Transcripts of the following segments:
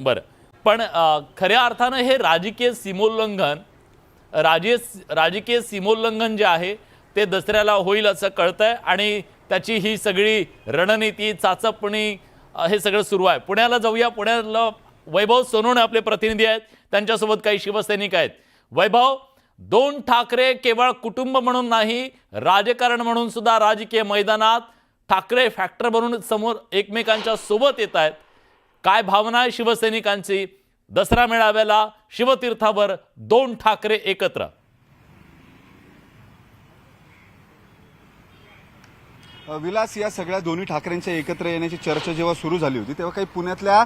बरं. पण खऱ्या अर्थानं हे राजकीय सीमोल्लंघन राजकीय राजकीय सीमोल्लंघन जे आहे ते दसऱ्याला होईल असं कळतं आहे आणि त्याची ही सगळी रणनीती चाचपणी हे सगळं सुरू आहे. पुण्याला जाऊया. पुण्याला वैभव सोनवणे आपले प्रतिनिधी आहेत. त्यांच्यासोबत काही शिवसैनिक आहेत. वैभव दोन ठाकरे केवळ कुटुंब म्हणून नाही राजकारण म्हणून सुद्धा राजकीय मैदानात ठाकरे फॅक्टर बनून समोर एकमेकांच्या सोबत येत आहेत. काय भावना आहे शिवसैनिकांची? दसरा मेळाव्याला शिवतीर्थावर दोन ठाकरे एकत्र. विलास या सगळ्या दोन्ही ठाकरेंच्या एकत्र येण्याची चर्चा जेव्हा सुरू झाली होती तेव्हा काही पुण्यातल्या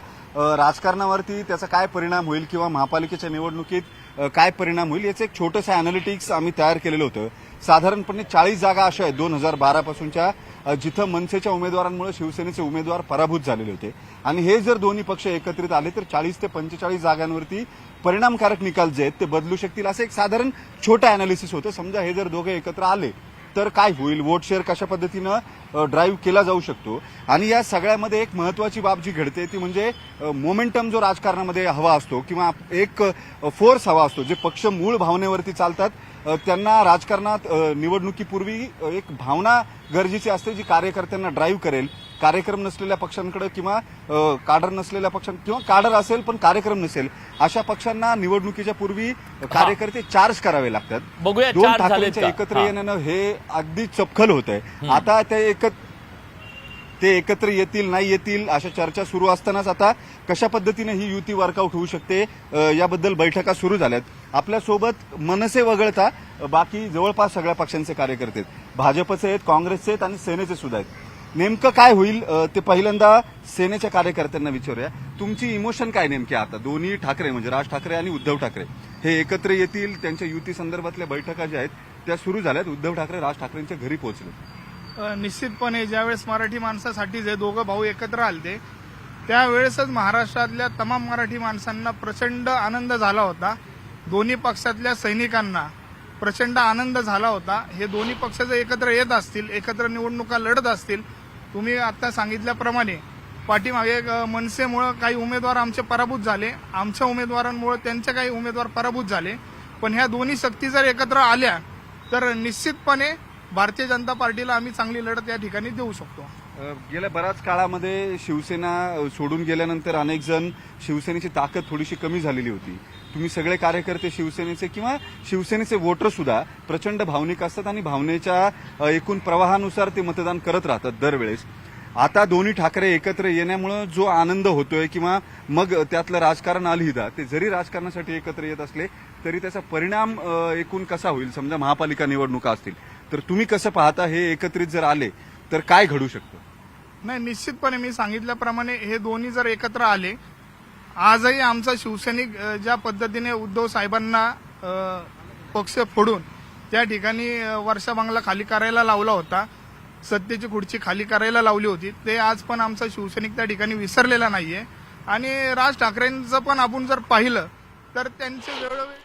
राजकारणावरती त्याचा काय परिणाम होईल किंवा महापालिकेच्या निवडणुकीत काय परिणाम होईल याचं एक छोटंसं अॅनालिटिक्स आम्ही तयार केलेलं होतं. साधारणपणे चाळीस जागा अशा आहेत दोन हजार बारापासूनच्या जिथं मनसेच्या उमेदवारांमुळे शिवसेनेचे उमेदवार पराभूत झालेले होते. आणि हे जर दोन्ही पक्ष एकत्रित आले तर चाळीस ते पंचेचाळीस जागांवरती परिणामकारक निकाल जे आहेत ते बदलू शकतील असं एक साधारण छोटं अॅनालिसिस होतं. समजा हे जर दोघे एकत्र आले तर काय होईल? वोट शेअर कशा पद्धतीनं ड्राईव्ह केला जाऊ शकतो? आणि या सगळ्यामध्ये एक महत्वाची बाब जी घडते ती म्हणजे मोमेंटम जो राजकारणामध्ये हवा असतो किंवा एक फोर्स हवा असतो जे पक्ष मूळ भावनेवरती चालतात त्यांना राजकारणात निवडणुकीपूर्वी एक भावना गरजेची असते जी कार्यकर्त्यांना ड्राईव्ह करेल. कार्यक्रम नसलेल्या पक्षांकडे किंवा काडर नसलेल्या पक्षां किंवा काडर असेल पण कार्यक्रम नसेल अशा पक्षांना निवडणुकीच्या पूर्वी कार्यकर्ते चार्ज करावे लागतात. दोन ठाकरेंच्या? एकत्र. येण्यानं हे अगदी चपखल होत आहे आता ते एकत्र ते एकत्र येतील नाही येतील अशा चर्चा सुरू असतानाच आता कशा पद्धतीने ही युती वर्कआउट होऊ शकते याबद्दल बैठका सुरू झाल्यात. आपल्यासोबत मनसे वगळता बाकी जवळपास सगळ्या पक्षांचे कार्यकर्ते आहेत. भाजपचे आहेत काँग्रेसचे आहेत आणि सेनेचे सुद्धा आहेत. नेमकं काय होईल ते पहिल्यांदा सेनेच्या कार्यकर्त्यांना विचारूया. तुमची इमोशन काय नेमकी आता? दोन्ही ठाकरे म्हणजे राज ठाकरे आणि उद्धव ठाकरे हे एकत्र येतील त्यांच्या युती संदर्भातल्या बैठका ज्या आहेत त्या सुरू झाल्यात. उद्धव ठाकरे राज ठाकरेंच्या घरी पोहोचले. निश्चितपणे ज्यावेळेस मराठी माणसासाठी जे दोघं भाऊ एकत्र आलते त्यावेळेसच महाराष्ट्रातल्या तमाम मराठी माणसांना प्रचंड आनंद झाला होता. दोन्ही पक्षातल्या सैनिकांना प्रचंड आनंद झाला होता. हे दोन्ही पक्ष जर एकत्र येत असतील एकत्र निवडणुका लढत असतील तुम्ही आता सांगितल्याप्रमाणे पाठीमागे मनसेमुळं काही उमेदवार आमचे पराभूत झाले. आमच्या उमेदवारांमुळे त्यांचे काही उमेदवार पराभूत झाले. पण ह्या दोन्ही शक्ती जर एकत्र आल्या तर निश्चितपणे भारतीय जनता पार्टीला आम्ही चांगली लढत या ठिकाणी देऊ शकतो. गेल्या बऱ्याच काळामध्ये शिवसेना सोडून गेल्यानंतर अनेक जण शिवसेनेची ताकद थोडीशी कमी झालेली होती. तुम्ही सगळे कार्यकर्ते शिवसेनेचे किंवा शिवसेनेचे वोटर सुद्धा प्रचंड भावनिक असतात आणि भावनेच्या एकूण प्रवाहानुसार ते मतदान करत राहतात दरवेळेस. आता दोन्ही ठाकरे एकत्र येण्यामुळं जो आनंद होतोय किंवा मग त्यातलं राजकारण अलहिदा ते जरी राजकारणासाठी एकत्र येत असले तरी त्याचा परिणाम एकूण कसा होईल? समजा महापालिका निवडणुका असतील. तर तुम्ही कसं पाहता हे एकत्रित जर आले तर काय घडू शकतं? नाही निश्चितपणे मी सांगितल्याप्रमाणे हे दोन्ही जर एकत्र आले आजही आमचा शिवसैनिक ज्या पद्धतीने उद्धव साहेबांना पक्ष फोडून त्या ठिकाणी वर्षा बंगला खाली करायला लावला होता सत्तेची खुर्ची खाली करायला लावली होती ते आज पण आमचा शिवसैनिक त्या ठिकाणी विसरलेला नाहीये. आणि राज ठाकरेंचं पण आपण जर पाहिलं तर त्यांचे वेळोवेळी